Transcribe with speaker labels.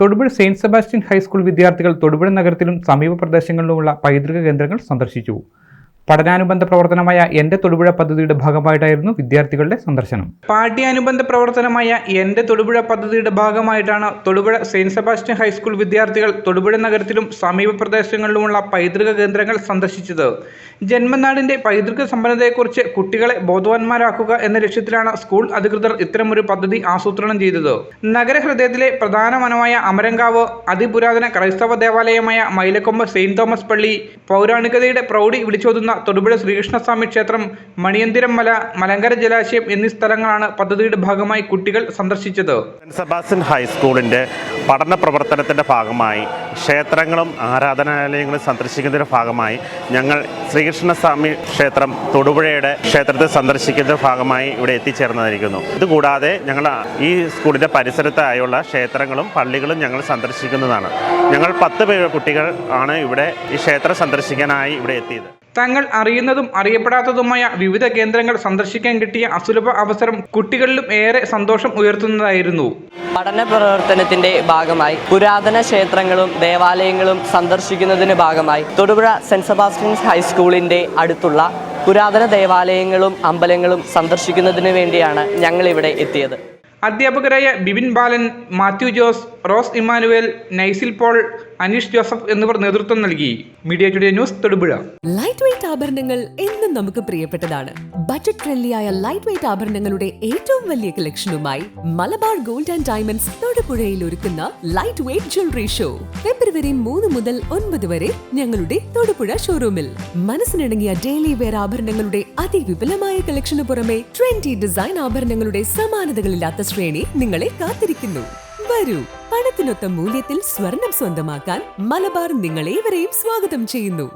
Speaker 1: Thodupuzha Saint Sebastian high school വിദ്യാർത്ഥികൾ തൊടുപുഴ നഗരത്തിലും സമീപ പ്രദേശങ്ങളിലുമുള്ള പൈതൃക കേന്ദ്രങ്ങൾ സന്ദർശിച്ചു. പഠനാനുബന്ധ പ്രവർത്തനമായ എന്റെ തൊടുപുഴ പദ്ധതിയുടെ ഭാഗമായിട്ടായിരുന്നു വിദ്യാർത്ഥികളുടെ സന്ദർശനം. പാഠ്യാനുബന്ധ പ്രവർത്തനമായ എന്റെ തൊടുപുഴ പദ്ധതിയുടെ ഭാഗമായിട്ടാണ് തൊടുപുഴ സെയിന്റ് സെബാസ്റ്റ്യൻ ഹൈസ്കൂൾ വിദ്യാർത്ഥികൾ തൊടുപുഴ നഗരത്തിലും സമീപ പ്രദേശങ്ങളിലുമുള്ള പൈതൃക കേന്ദ്രങ്ങൾ സന്ദർശിച്ചത്. ജന്മനാടിന്റെ പൈതൃക സമ്പന്നതയെക്കുറിച്ച് കുട്ടികളെ ബോധവാന്മാരാക്കുക എന്ന ലക്ഷ്യത്തിലാണ് സ്കൂൾ അധികൃതർ ഇത്തരമൊരു പദ്ധതി ആസൂത്രണം ചെയ്തത്. നഗരഹൃദയത്തിലെ പ്രധാന വനമായ അമരങ്കാവ് അതിപുരാതന ക്രൈസ്തവ ദേവാലയമായ മൈലക്കൊമ്പ് സെയിന്റ് തോമസ് പള്ളി പൗരാണികതയുടെ പ്രൗഢി വിളിച്ചോതുന്ന തൊടുപുഴ ശ്രീകൃഷ്ണസ്വാമി ക്ഷേത്രം മണിയന്തിരം മല മലങ്കര ജലാശയം എന്നീ സ്ഥലങ്ങളാണ് പദ്ധതിയുടെ ഭാഗമായി കുട്ടികൾ സന്ദർശിച്ചത്.
Speaker 2: സെന്റ് സെബാസ്റ്റ്യൻ ഹൈസ്കൂളിന്റെ പഠന പ്രവർത്തനത്തിന്റെ ഭാഗമായി ക്ഷേത്രങ്ങളും ആരാധനാലയങ്ങളും സന്ദർശിക്കുന്നതിന്റെ ഭാഗമായി ഞങ്ങൾ ശ്രീകൃഷ്ണസ്വാമി ക്ഷേത്രം തൊടുപുഴയുടെ ക്ഷേത്രത്തെ സന്ദർശിക്കുന്നതിന്റെ ഭാഗമായി ഇവിടെ എത്തിച്ചേർന്നതായിരിക്കുന്നു. ഇതുകൂടാതെ ഞങ്ങൾ ഈ സ്കൂളിന്റെ പരിസരത്തായുള്ള ക്ഷേത്രങ്ങളും പള്ളികളും ഞങ്ങൾ സന്ദർശിക്കുന്നതാണ്. ഞങ്ങൾ പത്ത് പേര് കുട്ടികൾ ആണ് ഇവിടെ ഈ ക്ഷേത്രം സന്ദർശിക്കാനായി ഇവിടെ എത്തിയത്.
Speaker 1: തങ്ങൾ അറിയുന്നതും അറിയപ്പെടാത്തതുമായ വിവിധ കേന്ദ്രങ്ങൾ സന്ദർശിക്കാൻ കിട്ടിയ അസുലഭ അവസരം കുട്ടികളിലും ഏറെ സന്തോഷം ഉയർത്തുന്നതായിരുന്നു.
Speaker 3: പഠന പ്രവർത്തനത്തിന്റെ ഭാഗമായി പുരാതന ക്ഷേത്രങ്ങളും ദേവാലയങ്ങളും സന്ദർശിക്കുന്നതിന് ഭാഗമായി തൊടുപുഴ സെന്റ് സെബാസ്റ്റ്യൻസ് ഹൈസ്കൂളിന്റെ അടുത്തുള്ള പുരാതന ദേവാലയങ്ങളും അമ്പലങ്ങളും സന്ദർശിക്കുന്നതിന് വേണ്ടിയാണ് ഞങ്ങൾ ഇവിടെ എത്തിയത്.
Speaker 1: അധ്യാപകരായ ബിബിൻ ബാലൻ മാത്യു ജോസ് റോസ് ഇമ്മാനുവേൽ നൈസിൽ പോൾ അനീഷ് ജോസഫ് എന്നിവർ നേതൃത്വം നൽകി. Media Today News Thodupuzha.
Speaker 4: Lightweight ആഭരണങ്ങൾ നമുക്ക് പ്രിയപ്പെട്ടതാണ്. ബജറ്റ് ഫ്രണ്ട്ലിയായ ലൈറ്റ് വെയിറ്റ് ആഭരണങ്ങളുടെ ഏറ്റവും വലിയ കളക്ഷനുമായി മലബാർ ഗോൾഡ് ആൻഡ് ഡയമണ്ട്സ് തൊടുപുഴയിൽ ഒരുക്കുന്ന light weight jewellery show February മൂന്ന് മുതൽ ഒൻപത് വരെ ഞങ്ങളുടെ തൊടുപുഴ ഷോറൂമിൽ മനസ്സിനിണങ്ങിയ ഡെയിലി വെയർ ആഭരണങ്ങളുടെ അതിവിപുലമായ കളക്ഷന് പുറമെ ട്വന്റി ഡിസൈൻ ആഭരണങ്ങളുടെ സമാനതകളില്ലാത്ത ശ്രേണി നിങ്ങളെ കാത്തിരിക്കുന്നു. വരൂ പണത്തിനൊത്ത മൂല്യത്തിൽ സ്വർണം സ്വന്തമാക്കാൻ മലബാർ നിങ്ങളേവരെയും സ്വാഗതം ചെയ്യുന്നു.